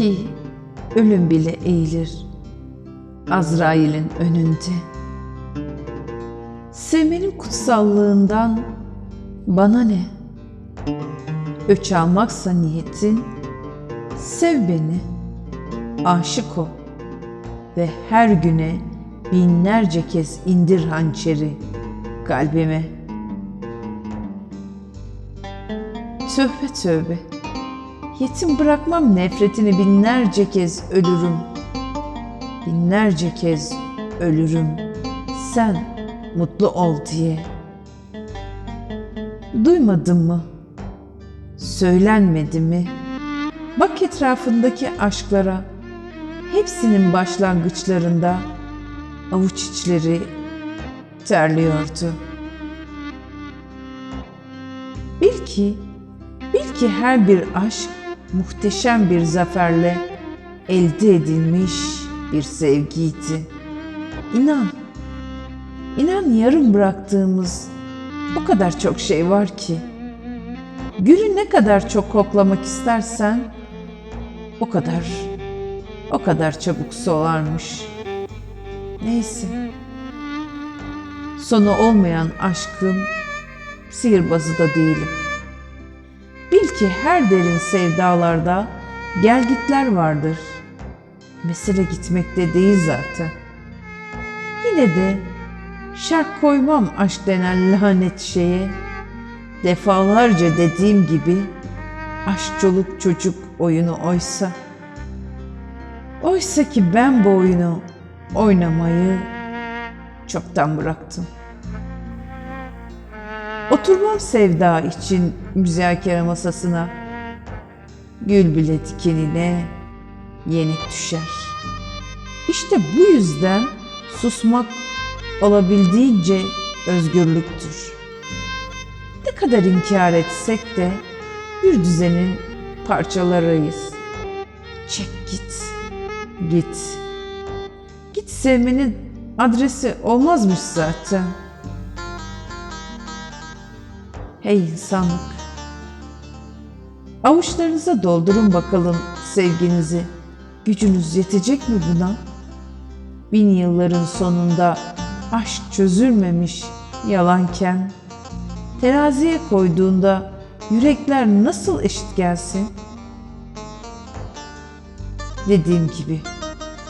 Ki ölüm bile eğilir Azrail'in önünde. Sevmenin kutsallığından bana ne? Öç almaksa niyetin, sev beni, aşık ol ve her güne binlerce kez indir hançeri kalbime. Tövbe tövbe. Yetim bırakmam nefretini binlerce kez ölürüm. Binlerce kez ölürüm. Sen mutlu ol diye. Duymadın mı? Söylenmedi mi? Bak etrafındaki aşklara. Hepsinin başlangıçlarında avuç içleri terliyordu. Bil ki, bil ki her bir aşk muhteşem bir zaferle elde edilmiş bir sevgiydi. İnan, inan yarım bıraktığımız o kadar çok şey var ki. Gülü ne kadar çok koklamak istersen o kadar, o kadar çabuk solarmış. Neyse. Sonu olmayan aşkım sihirbazı da değilim. Bil ki her derin sevdalarda gelgitler vardır. Mesele gitmekte değil zaten. Yine de şart koymam aşk denen lanet şeye. Defalarca dediğim gibi aşk çoluk çocuk oyunu oysa. Oysa ki ben bu oyunu oynamayı çoktan bıraktım. Oturmam sevda için müzakere masasına. Gül bile dikenine yenik düşer. İşte bu yüzden susmak olabildiğince özgürlüktür. Ne kadar inkar etsek de bir düzenin parçalarıyız. Çek git, git. Git sevmenin adresi olmazmış zaten. Hey insanlık! Avuçlarınıza doldurun bakalım sevginizi. Gücünüz yetecek mi buna? Bin yılların sonunda aşk çözülmemiş yalanken, teraziye koyduğunda yürekler nasıl eşit gelsin? Dediğim gibi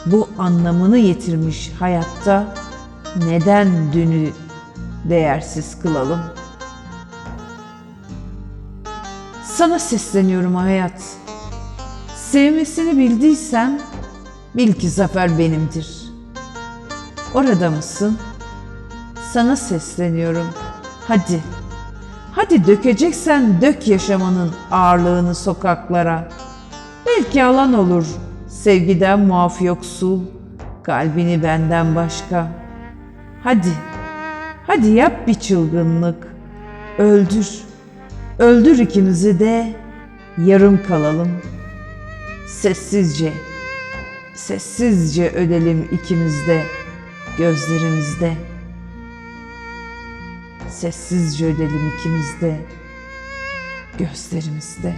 bu anlamını yitirmiş hayatta neden dünü değersiz kılalım? Sana sesleniyorum hayat. Sevmesini bildiysen bil ki zafer benimdir. Orada mısın? Sana sesleniyorum. Hadi. Hadi dökeceksen dök yaşamanın ağırlığını sokaklara. Belki alan olur sevgiden muaf yoksul, kalbini benden başka. Hadi, hadi yap bir çılgınlık, öldür, öldür ikimizi de yarım kalalım. Sessizce, sessizce ölelim ikimiz de gözlerimizde. Sessizce ölelim ikimiz de gözlerimizde.